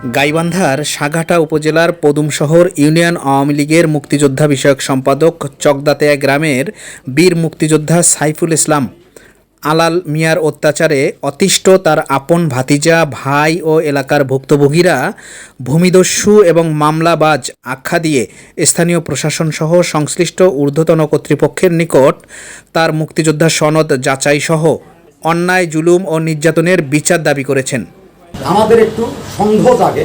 গাইবান্ধার সাঘাটা উপজেলার পদুমশহর ইউনিয়ন আওয়ামী লীগের মুক্তিযোদ্ধা বিষয়ক সম্পাদক চকদাতেয়া গ্রামের বীর মুক্তিযোদ্ধা সাইফুল ইসলাম। আলাল মিয়ার অত্যাচারে অতিষ্ঠ তার আপন ভাতিজা, ভাই ও এলাকার ভুক্তভোগীরা ভূমিদস্যু এবং মামলাবাজ আখ্যা দিয়ে স্থানীয় প্রশাসনসহ সংশ্লিষ্ট ঊর্ধ্বতন কর্তৃপক্ষের নিকট তার মুক্তিযোদ্ধা সনদ যাচাই সহ অন্যায়, জুলুম ও নির্যাতনের বিচার দাবি করেছেন। আমাদের একটু সন্দেহ জাগে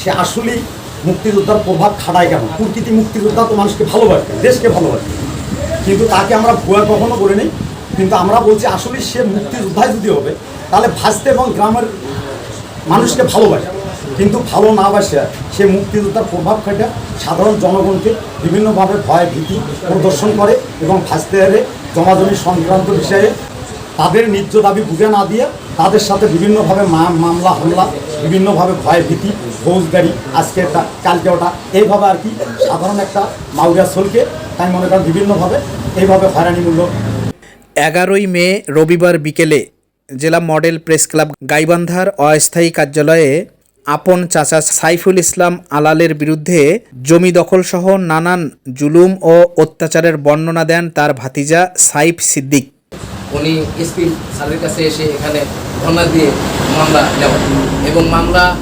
সে আসলেই মুক্তিযোদ্ধার প্রভাব খাটায় কেন? প্রকৃতি মুক্তিযোদ্ধা তো মানুষকে ভালোবাসে, দেশকে ভালোবাসে। কিন্তু তাকে আমরা ভুয়া কখনো বলিনি কিন্তু আমরা বলছি আসলে সে মুক্তিযোদ্ধায় যদি হবে, তাহলে ভাসতে এবং গ্রামের মানুষকে ভালোবাসে। কিন্তু ভালো না বাসে সে মুক্তিযোদ্ধার প্রভাব খাটা, সাধারণ জনগণকে বিভিন্নভাবে ভয় ভীতি প্রদর্শন করে এবং ভাসতে জমাজমি সংক্রান্ত বিষয়ে তাদের ন্যায্য দাবি বুঝে না দিয়ে তাদের সাথে বিভিন্নভাবে মামলা, হামলা, বিভিন্নভাবে ভয় ভীতি ফৌজদারি, আজকে এটা কালকে ওটা, এইভাবে আর কি সাধারণ একটা মাউরিয়া সোলকে তাই মনে করেন বিভিন্নভাবে এইভাবে হয়রানিমূলক। এগারোই মে রবিবার বিকেলে জেলা মডেল প্রেস ক্লাব গাইবান্ধার অস্থায়ী কার্যালয়ে আপন চাচা সাইফুল ইসলাম আলালের বিরুদ্ধে জমি দখলসহ নানান জুলুম ও অত্যাচারের বর্ণনা দেন তার ভাতিজা সাইফ সিদ্দিক। উনি এসপি স্যারের কাছে এসে এখানে ধর্ণা দিয়ে মামলা নেওয়া। এবং মামলা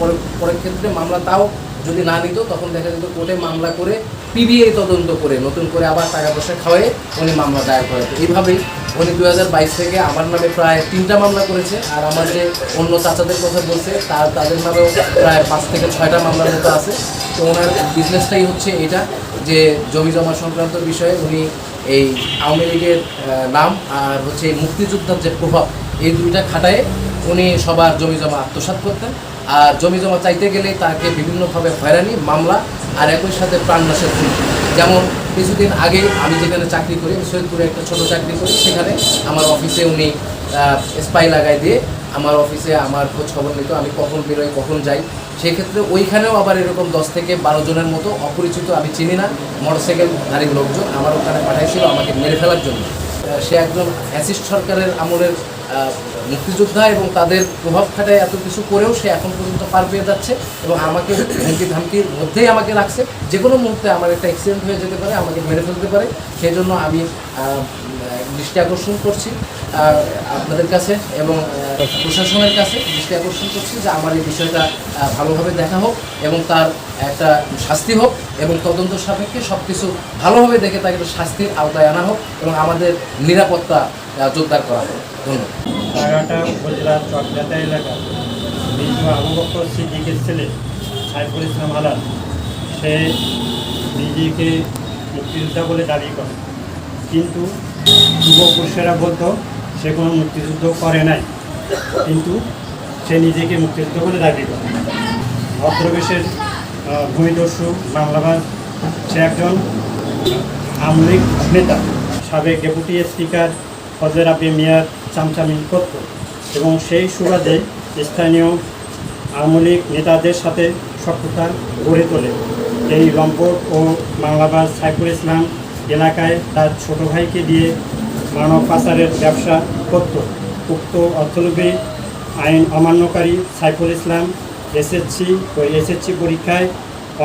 পরে- পরের ক্ষেত্রে মামলা তাও যদি না নিত, তখন দেখা যেত কোর্টে মামলা করে পিবিআই তদন্ত করে নতুন করে আবার টাকা পয়সা খাওয়াই উনি মামলা দায়ের করে। এইভাবেই উনি দু হাজার বাইশ থেকে আমার নামে প্রায় তিনটা মামলা করেছে, আর আমার যে অন্য চাচাদের কথা বলছে, তার, তাদের নামেও প্রায় পাঁচ থেকে ছয়টা মামলার মতো আছে। তো ওনার বিজনেসটাই হচ্ছে এটা। যে জমি জমা সংক্রান্ত বিষয়ে উনি এই আওয়ামী লীগের নাম আর হচ্ছে মুক্তিযোদ্ধার যে প্রভাব, এই দুইটা খাটায় উনি সবার জমি জমা আত্মসাৎ করতেন। আর জমি জমা চাইতে গেলে তাকে বিভিন্নভাবে হয়রানি, মামলা আর একই সাথে প্রাণনাশের হুমকি। যেমন কিছুদিন আগে আমি যেখানে চাকরি করি সৈয়দপুরে একটা ছোট চাকরি করি, সেখানে আমার অফিসে উনি স্পাই লাগাই দিয়ে আমার অফিসে আমার খোঁজ খবর নিত, আমি কখন বেরোই, কখন যাই। সেক্ষেত্রে ওইখানেও আবার এরকম দশ থেকে বারো জনের মতো অপরিচিত, আমি চিনি না মোটরসাইকেল গাড়ির লোকজন আমার ওখানে পাঠাইছিল আমাকে মেরে ফেলার জন্য। সে একজন ফ্যাসিস্ট সরকারের আমলের মুক্তিযোদ্ধা এবং তাদের প্রভাব খাটায় এত কিছু করেও সে এখন পর্যন্ত পার পেয়ে যাচ্ছে এবং আমাকে হুমকি ধামকির মধ্যেই আমাকে রাখছে। যে কোনো মুহূর্তে আমার একটা অ্যাক্সিডেন্ট হয়ে যেতে পারে, আমাকে মেরে ফেলতে পারে। সেই জন্য আমি দৃষ্টি আকর্ষণ করছি আপনাদের কাছে এবং প্রশাসনের কাছে দৃষ্টি আকর্ষণ করছি যে আমার এই বিষয়টা ভালোভাবে দেখা হোক এবং তার একটা শাস্তি হোক এবং তদন্ত সাপেক্ষে সব কিছু ভালোভাবে দেখে তাকে একটা শাস্তির আওতায় আনা হোক এবং আমাদের নিরাপত্তা জোরদার করা হোক। ধন্যবাদ। এলাকা ছেলে সে নিজেকে মুক্তিযোদ্ধা বলে দাবি করে। কিন্তু পূর্বপুরুষেরা বলতো, সে কোনো মুক্তিযুদ্ধ করে নাই। কিন্তু সে নিজেকে মুক্তিযুদ্ধ বলে দাবি করে। ভদ্রবেশের ভূমিদস্যু মামলাবাজ, সে একজন আমলিক নেতা। সাবেক ডেপুটি স্পিকার ফজলের আবি মিয়ার চামচামি করত এবং সেই সুবাদে স্থানীয় আওয়ামী লীগ নেতাদের সাথে শত্রুতা গড়ে তোলে। এই লম্পট ও বাংলাবাজ সাইফুল ইসলাম এলাকায় তার ছোট ভাইকে দিয়ে মানব পাচারের ব্যবসা করত। উক্ত অর্থলোভী আইন অমান্যকারী সাইফুল ইসলাম এসএসসি ও এসএসসি পরীক্ষায়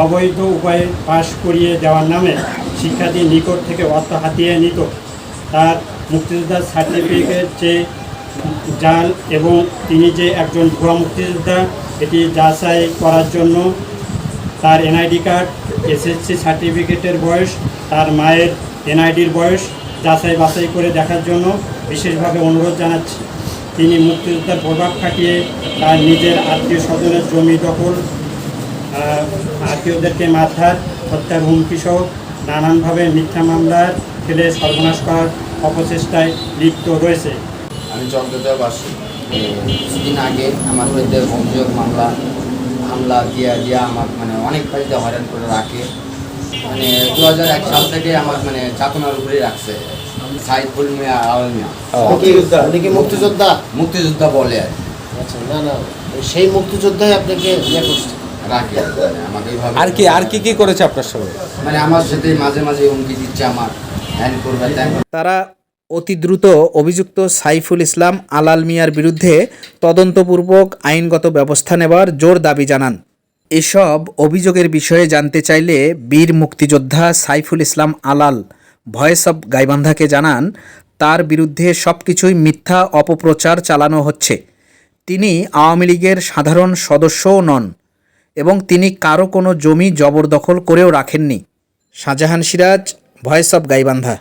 অবৈধ উপায়ে পাশ করিয়ে দেওয়ার নামে শিক্ষার্থীর নিকট থেকে অর্থ হাতিয়ে নিত। তার মুক্তিযোদ্ধার সার্টিফিকেট যে জাল এবং তিনি যে একজন ভুয়া মুক্তিযোদ্ধা, এটি যাচাই করার জন্য তার এনআইডি কার্ড এসএসসি সার্টিফিকেটের বয়স তার মায়ের এনআইডির বয়স যাচাই বাছাই করে দেখার জন্য বিশেষভাবে অনুরোধ জানাচ্ছি। তিনি মুক্তিযোদ্ধার প্রভাব খাটিয়ে তার নিজের আত্মীয় স্বজনের জমি দখল আত্মীয়দেরকে মাথার হত্যার হুমকি সহ নানানভাবে মিথ্যা মামলার ফেলে সর্বনাশ করার অপচেষ্টায় লিপ্ত রয়েছে। আমি চন্দ্রদেব বাসী কিছুদিন আগে আমার বিরুদ্ধে অভিযোগ মামলা। হামলা দিয়া দিয়া আমার মানে অনেক বাড়িতে হয়রান করে রাখে। মানে দু হাজার এক সাল থেকে আমার মানে চাকনার উপরে রাখছে। সাইদুল মিয়া আওয়াল মিয়া। উনি কি মুক্তিযোদ্ধা? মুক্তিযোদ্ধা বলে আর আচ্ছা না না সেই মুক্তিযোদ্ধাই আপনাকে ইয়ে করছে। রাখে মানে আমাকে আর কি আর কি কি করেছে আপনার সঙ্গে? মানে আমার সাথে মাঝে মাঝে হুমকি দিচ্ছে আমার। করবে। তারা অতি দ্রুত অভিযুক্ত সাইফুল ইসলাম আলাল মিয়ার বিরুদ্ধে তদন্তপূর্বক আইনগত ব্যবস্থা নেবার জোর দাবি জানান। এসব অভিযোগের বিষয়ে জানতে চাইলে বীর মুক্তিযোদ্ধা সাইফুল ইসলাম আলাল, ভয়েস অব গাইবান্ধাকে জানান, তার বিরুদ্ধে সব কিছুই মিথ্যা অপপ্রচার চালানো হচ্ছে। তিনি আওয়ামী লীগের সাধারণ সদস্যও নন এবং তিনি কারও কোনো জমি জবরদখল করেও রাখেননি। Shahjahan Siraj, voice of Gaibandha.